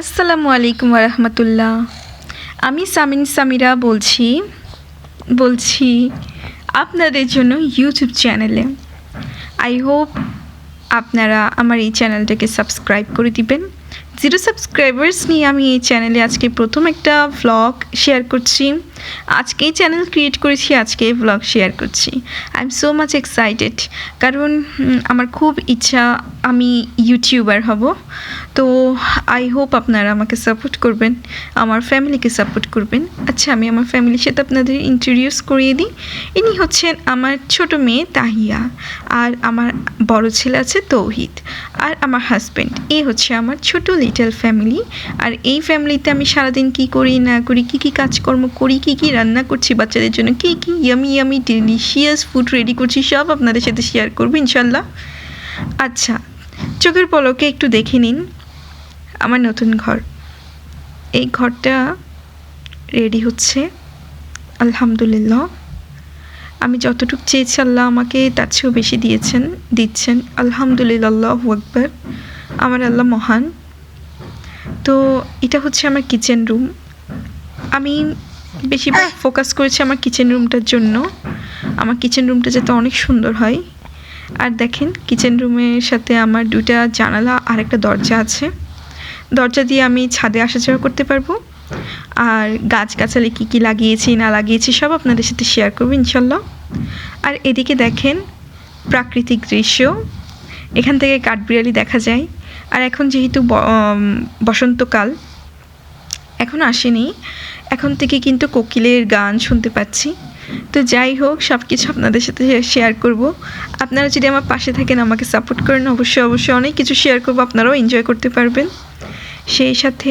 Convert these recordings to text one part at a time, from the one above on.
আসসালামু আলাইকুম রহমতুল্লাহ। আমি সামিন সামিরা বলছি বলছি আপনাদের জন্য ইউটিউব চ্যানেলে আই হোপ আপনারা আমার এই চ্যানেলটাকে সাবস্ক্রাইব করে দিবেন। জিরো সাবস্ক্রাইবার্স নিয়ে আমি এই চ্যানেলে আজকে প্রথম একটা ভ্লগ শেয়ার করছি। আজকেই চ্যানেল ক্রিয়েট করেছি আজকে ভ্লগ শেয়ার করছি। I am so much excited কারণ আমার খুব ইচ্ছা আমি ইউটিউবার হব। তো আই হোপ আপনারা আমাকে সাপোর্ট করবেন, আমার ফ্যামিলিকে সাপোর্ট করবেন। আচ্ছা আমি আমার ফ্যামিলির সাথে আপনাদের ইন্ট্রোডিউস করিয়ে দিই। ইনি হচ্ছেন আমার ছোট মেয়ে তাহিয়া আর আমার বড় ছেলে আছে তৌহিদ। আর আমার হাজব্যান্ড এই হচ্ছে আমার ছোট লিটল ফ্যামিলি আর এই ফ্যামিলিতে আমি সারাদিন কি করি, না করি, কি কি কাজকর্ম করি, কি কি রান্না করছি বাচ্চাদের জন্য, কি কি yummy yummy delicious food ready করছি, সব আপনাদের সাথে শেয়ার করব ইনশাল্লাহ। আচ্ছা চোখের পলকে একটু দেখে নিন আমার নতুন ঘর। এই ঘরটা রেডি হচ্ছে, আলহামদুলিল্লাহ। আমি যতটুকু চেয়েছি আল্লাহ আমাকে তার চেয়েও বেশি দিয়েছেন, দিচ্ছেন। আলহামদুলিল্লাহ আকবর। আমার আল্লাহ মহান। তো এটা হচ্ছে আমার কিচেন রুম আমি বেশিরভাগ ফোকাস করেছি আমার কিচেন রুমটার জন্য। আমার কিচেন রুমটা যাতে অনেক সুন্দর হয়। আর দেখেন কিচেন রুমের সাথে আমার দুটা জানালা আর একটা দরজা আছে। দরজা দিয়ে আমি ছাদে আসা যাওয়া করতে পারব। আর গাছগাছালি কী কী লাগিয়েছি না লাগিয়েছি সব আপনাদের সাথে শেয়ার করব ইনশাল্লাহ। আর এদিকে দেখেন প্রাকৃতিক দৃশ্য। এখান থেকে কাঠবিড়ালি দেখা যায়। আর এখন যেহেতু বসন্তকাল, এখন আসেনি। এখন থেকে কিন্তু কোকিলের গান শুনতে পাচ্ছি। তো যাই হোক সব কিছু আপনাদের সাথে শেয়ার করব। আপনারা যদি আমার পাশে থাকেন, আমাকে সাপোর্ট করেন, অবশ্যই অবশ্যই অনেক কিছু শেয়ার করব, আপনারাও এনজয় করতে পারবেন। সেই সাথে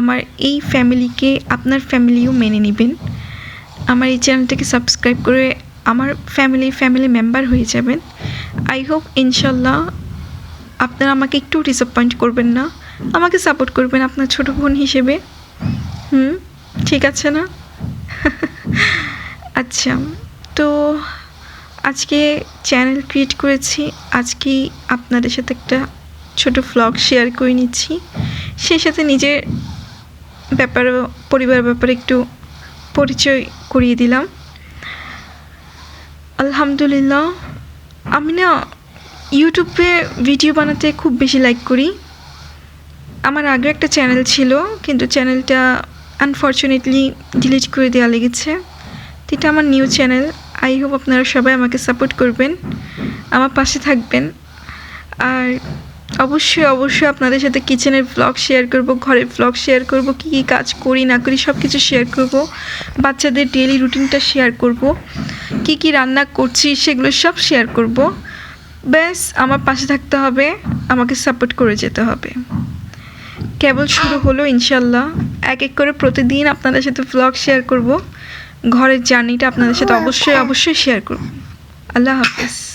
আমার এই ফ্যামিলিকে আপনার ফ্যামিলিও মেনে নেবেন। আমার এই চ্যানেলটাকে সাবস্ক্রাইব করে আমার ফ্যামিলি ফ্যামিলি মেম্বার হয়ে যাবেন। আই হোপ ইনশাল্লাহ আপনারা আমাকে একটু ডিসঅ্যাপয়েন্ট করবেন না? আমাকে সাপোর্ট করবেন আপনার ছোট বোন হিসেবে? হুম? ঠিক আছে না? আচ্ছা তো আজকে চ্যানেল ক্রিয়েট করেছি। আজকেই আপনাদের সাথে একটা ছোট ভ্লগ শেয়ার করে নিচ্ছি। সেই সাথে নিজের ব্যাপার পরিবারের ব্যাপারে একটু পরিচয় করিয়ে দিলাম। আলহামদুলিল্লাহ। আমি না ইউটিউবে ভিডিও বানাতে খুব বেশি লাইক করি। আমার আগে একটা চ্যানেল ছিল, কিন্তু চ্যানেলটা আনফর্চুনেটলি ডিলিট করে দেওয়া লেগেছে। এটা আমার নিউ চ্যানেল আই হোপ আপনারা সবাই আমাকে সাপোর্ট করবেন, আমার পাশে থাকবেন। আর অবশ্যই অবশ্যই আপনাদের সাথে কিচেনের ব্লগ শেয়ার করব, ঘরের ব্লগ শেয়ার করব, কী কী কাজ করি, না করি সব কিছু শেয়ার করব। বাচ্চাদের ডেলি রুটিনটা শেয়ার করব। কী কী রান্না করছি, সেগুলো সব শেয়ার করব। ব্যাস আমার পাশে থাকতে হবে আমাকে সাপোর্ট করে যেতে হবে। কেবল শুরু হলো ইনশাল্লাহ এক এক করে প্রতিদিন আপনাদের সাথে ব্লগ শেয়ার করব। ঘরের জার্নিটা আপনাদের সাথে অবশ্যই অবশ্যই শেয়ার করব। আল্লাহ হাফিজ।